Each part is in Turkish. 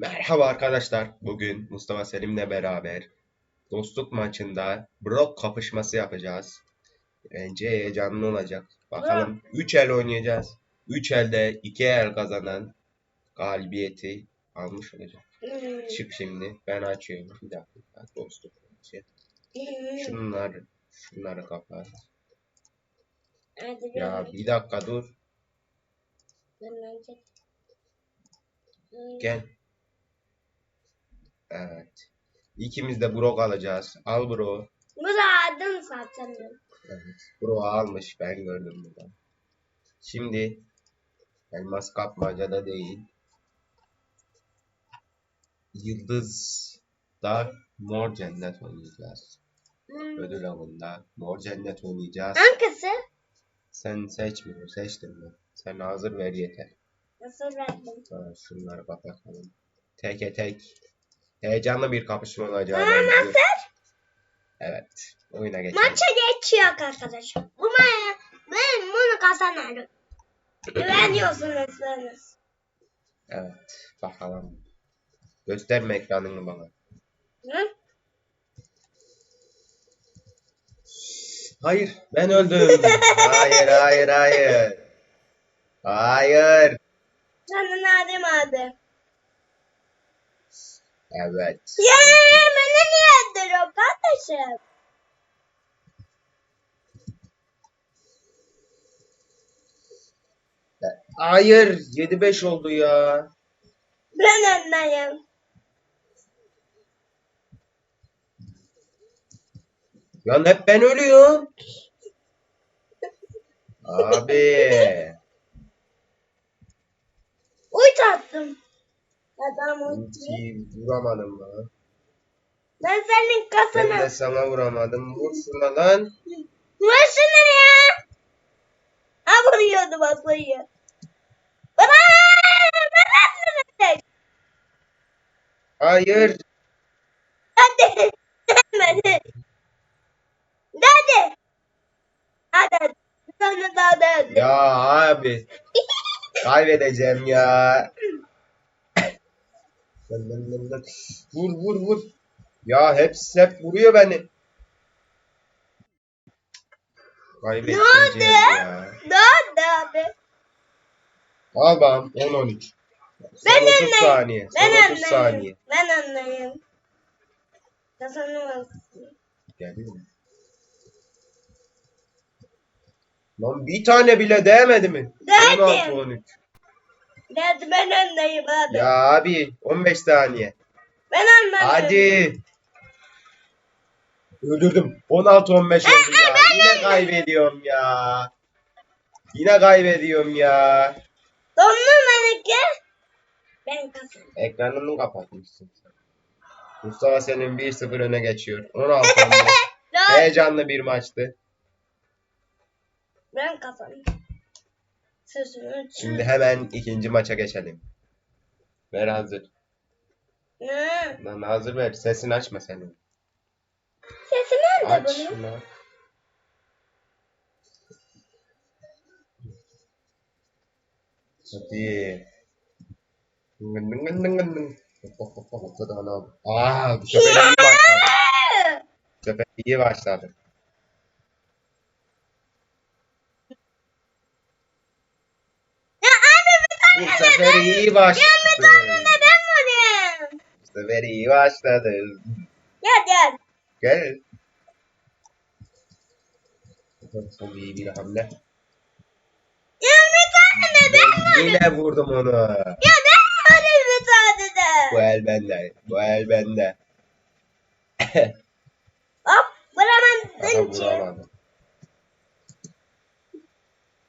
Merhaba arkadaşlar. Bugün Mustafa Selim'le beraber dostluk maçında blok kapışması yapacağız. Bence heyecanlı olacak. Bakalım 3 el oynayacağız. 3 elde 2 el kazanan galibiyeti almış olacak. Çık şimdi. Ben açıyorum. Bir dakika. Dostluk maçı. Şunları, şunları kapat. Ya bir dakika dur. Gel. Evet. İkimiz de Brock alacağız. Al Brock. Muradın zaten. Evet. Bro almış. Ben gördüm burada. Şimdi elmas kapmacada değil. Yıldız'da mor cennet oynayacağız. Ödül avında mor cennet oynayacağız. Hangisi? Sen seçmiyor. Seçtin mi? Sen hazır ver yeter. Nasıl verdim? Ha, şunları bak bakalım. Teke tek. Heyecanlı bir kapışma olacağı Aa, benziyor. Evet. Oyuna geçelim. Maça geçiyor arkadaşlar. Bu maça ben bunu kazanırım. Güveniyorsunuz bana. Evet. Bakalım. Gösterme ekranını bana. Hı? Hayır. Ben öldüm. hayır, hayır, hayır. Hayır. Canın adım adı. Evet. Ya beni niye öldürüyor kardeşim? Hayır. 7-5 oldu ya. Ben öndeyim. Lan hep ben ölüyorum. Abi. Uç attım. Uç. Ultiyi vuramadım lan. Ben senin Ben kasana. de sana vuramadım. Vur şuna lan. Vur şunu ya. Ha vuruyordu basayı. Bırak! Bırak beni. Hayır. Hadi. Hadi. Hadi. Hadi. Sana da hadi. Ya abi. Kaybedeceğim ya. Lan, lan, lan, lan. Vur vur vur. Ya hepsi hep vuruyor beni. Kaybedeceğim ya. Ne oldu abi? Bakalım 10 13. Son Ben 30 öndeyim. saniye. Son Ben 30 saniye. anlayayım. Ben anlayayım. Kazanamazsın. Geldi mi? Lan bir tane bile değmedi mi? Değdi. 16 13. Hadi ben öndeyim abi. Ya abi 15 saniye. Ben anladım. Hadi. Öldürdüm. 16 15 oldu ya. Yine kaybediyorum ya. Yine kaybediyorum ya. Donlu Melike. Ben kazandım. Ekranını kapatmışsın sen. Mustafa senin 1-0 öne geçiyor. 16 15. Dört. Heyecanlı bir maçtı. Ben kazandım. Şimdi hemen ikinci maça geçelim. Ver hazır. Ne? Lan hazır ver. Sesini açma senin. Sesi nerede Aç bunun? Hadi. Ngın ngın ngın ngın ngın. Hop hop hop hop. Aa bu sefer iyi başladı. Bu sefer iyi başladı. Ya abi bir Bu sefer iyi başladı. tane de ben vurayım. Bu sefer iyi başladı. Gel gel. Gel. Çok iyi bir hamle. Ya de ben Ben yine vurdum onu. Ya ben bir tane Bu el bende. Bu el bende. Hop Ama vuramadın ki. vuramadım.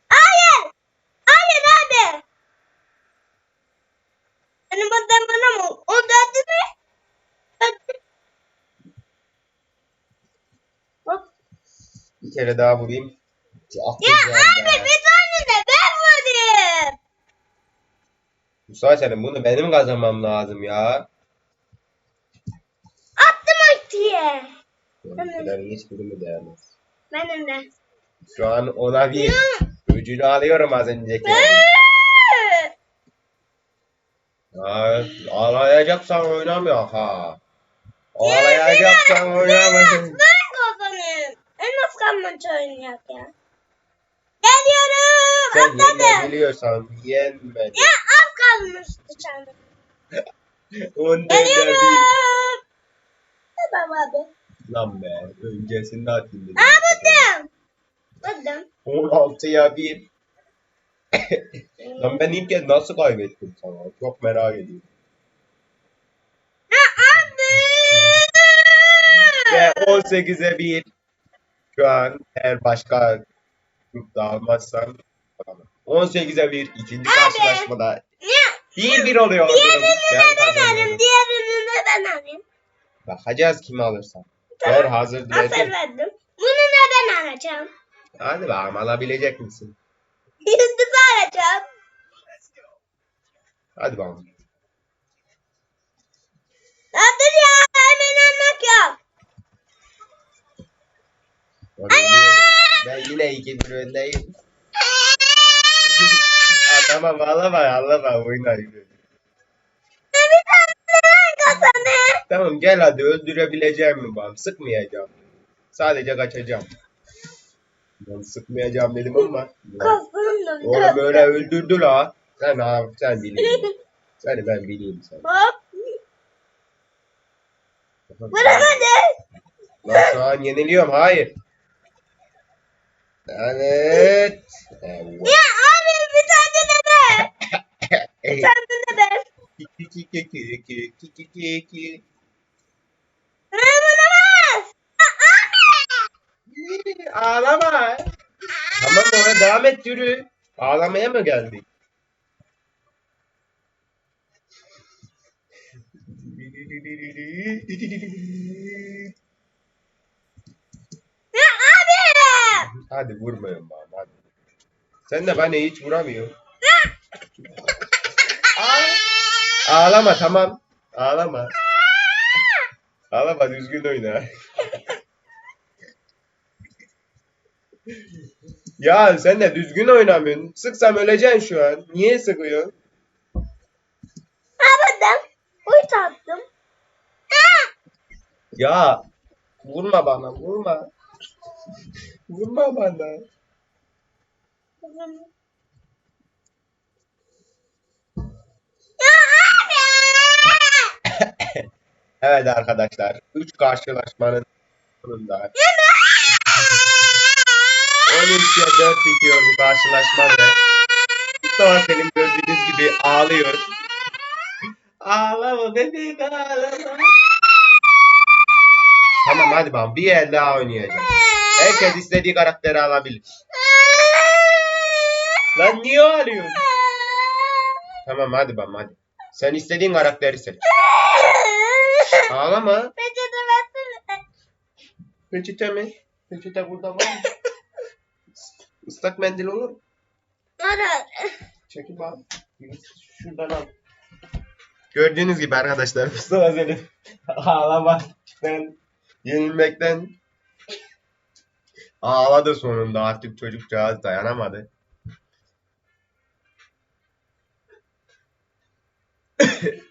Hayır. Hayır abi. Senin buradan bana mı? O döndü mü? Döndü. Hop. Bir kere daha vurayım. Ya abi bir tane de ben vurayım. Mustafa senin bunu benim kazanmam lazım ya. Attım ultiye. Benimkilerin hiçbirini değmez. Benim de. Şu an ona bir öcünü alıyorum az önceki. Ya, ağlayacaksan oynamıyor ha. Ağlayacaksan oynama. Maçı oynayacak ya. Geliyorum. Sen Atladım. yenebiliyorsan yenme. Ya az kalmıştı canım. Bir. Geliyorum. Tamam abi. Lan be. Öncesinde atayım dedim. Aa buldum. Buldum. 16'ya 1. Lan ben ilk kez nasıl kaybettim sana? Çok merak ediyorum. Ya abi. Ve 18'e 1. Şu an eğer başka grupta almazsam 18'e 1 ikinci karşılaşmada Ya 1-1 oluyor. diğerini Ben alayım. Diğerini ben alayım. Bakacağız kimi alırsan. Tamam. Dur hazır Hazır verdim. Bunu da ben alacağım. Hadi bakalım alabilecek misin? Yıldızı alacağım. Hadi bakalım. Yine ikinci öndeyim. ha, tamam ağlama oyna. Bir. Tamam gel hadi öldürebileceğim mi bakalım. Sıkmayacağım. Sadece kaçacağım. Ben sıkmayacağım dedim ama. Kazandım. Oğlum böyle öldürdü la. Sen abi sen bileyim. Seni ben bileyim sen. Hop. Vuramadı. Lan şu an yeniliyorum. Hayır. Evet. Evet. Ya abi bir tane de ben. Bir tane de. Vuramaz. Abi. Ağlama. Tamam oraya devam et yürü. Ağlamaya mı geldik? Ya abi. Hadi vurmayın bana hadi. Sen de bana hiç vuramıyorsun. Ağlama tamam. Ağlama. Ağlama düzgün oyna. ya sen de düzgün oynamıyorsun. Sıksam öleceksin şu an. Niye sıkıyorsun? Abadım. Uy tattım. Ya vurma bana vurma. Vurma bana. Ya abi. Evet arkadaşlar. 3 karşılaşmanın sonunda. 13'e 4 bitiyor bu karşılaşma ve Mustafa Selim gördüğünüz gibi ağlıyor. Ağlama bebek ağlama. Tamam hadi bakalım bir el daha oynayacağız. Herkes istediği karakteri alabilir. Lan niye ağlıyorsun? Tamam hadi bakalım hadi. Sen istediğin karakteri seç. Ağlama. Peçete versene. Peçete mi? Peçete burada var mı? Islak mendil olur mu? Ara. Çekil bak. Şuradan al. Gördüğünüz gibi arkadaşlar Mustafa Selim ağlamaktan, yenilmekten ağladı sonunda artık çocukcağız dayanamadı.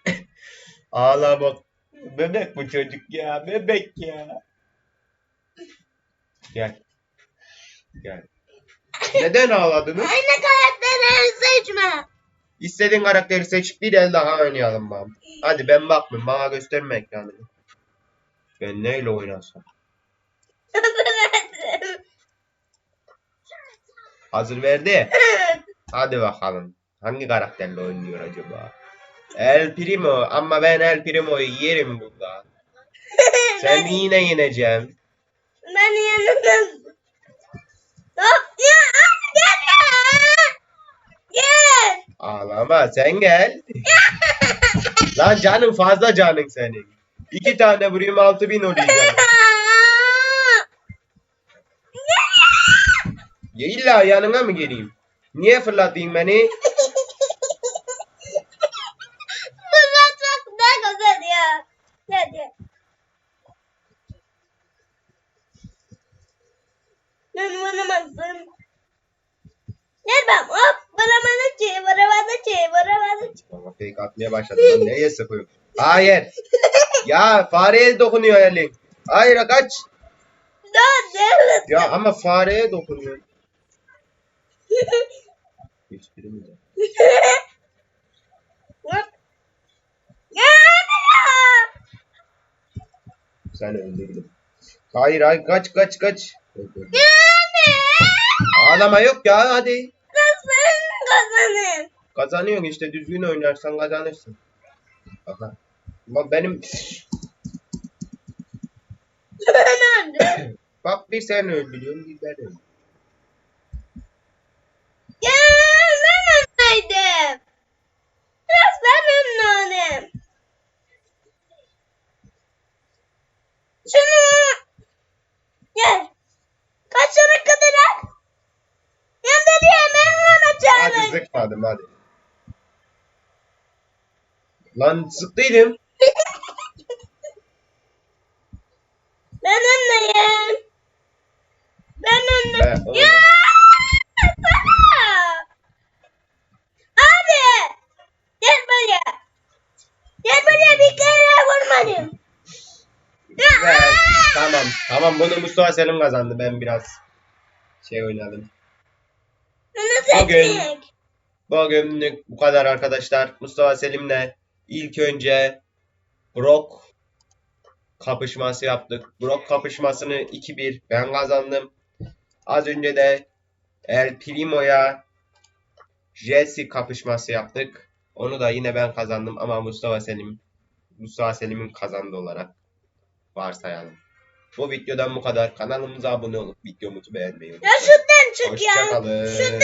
Ağlamak. Bebek bu çocuk ya. Bebek ya. Gel. Gel. Neden ağladınız? Aynı karakterleri seçme. İstediğin karakteri seç bir el daha oynayalım bana. Hadi ben bakmayayım bana gösterme ekranını. Ben neyle oynasam? Hazır verdi. Hadi bakalım. Hangi karakterle oynuyor acaba? El Primo ama ben El Primo'yu yerim burada. Sen yine yeneceğim. Ben. Hop ya gel. Gel. Ağlama sen gel. Lan canın fazla canın senin. İki tane vurayım altı bin oluyor canın. Ya illa yanına mı geleyim? Niye fırlatayım beni? Çok ne güzel ya. Hadi. Ben vuramazsın. Gel ben hop vuramadı ki vuramadı ki vuramadı ki. Ama fake atma. sıkmaya başladı. Lan neye sıkıyor? Hayır. Ya fareye dokunuyor elin. Hayır kaç. Dur devlet. Ya ama fareye dokunuyor. Hiçbiri mi de? Ya Sen öldürdün. Hayır hayır kaç kaç kaç. Ya Ağlama yok ya hadi. Ben kazanayım. Kazanıyorsun işte düzgün oynarsan kazanırsın. Aha. Bak benim bak bir sen öldürüyorsun bir ben öldürüyorum. Ya öndeydim. Biraz ben öndeydim. Şunu gel. Kaçana kadar Yanında diye Hadi olacağım. sıkmadım hadi. Lan sıktıydım. Ben öndeyim. Ben öndeyim. Ben onu- Ya sana. Abi. Gel buraya. Gel buraya bir kere vurmadım. Güzel. Tamam. Tamam bunu Mustafa Selim kazandı. Ben biraz şey oynadım. Bugün-. Bugünlük bu kadar arkadaşlar. Mustafa Selim'le ilk önce Brock kapışması yaptık. Brock kapışmasını 2-1 ben kazandım. Az önce de El Primo'ya Jesse kapışması yaptık. Onu da yine ben kazandım ama Mustafa Selim Mustafa Selim'in kazandı olarak varsayalım. Bu videodan bu kadar. Kanalımıza abone olup videomuzu beğenmeyi Ya unutmayın. şuradan çık ya. Hoşçakalın. Şuradan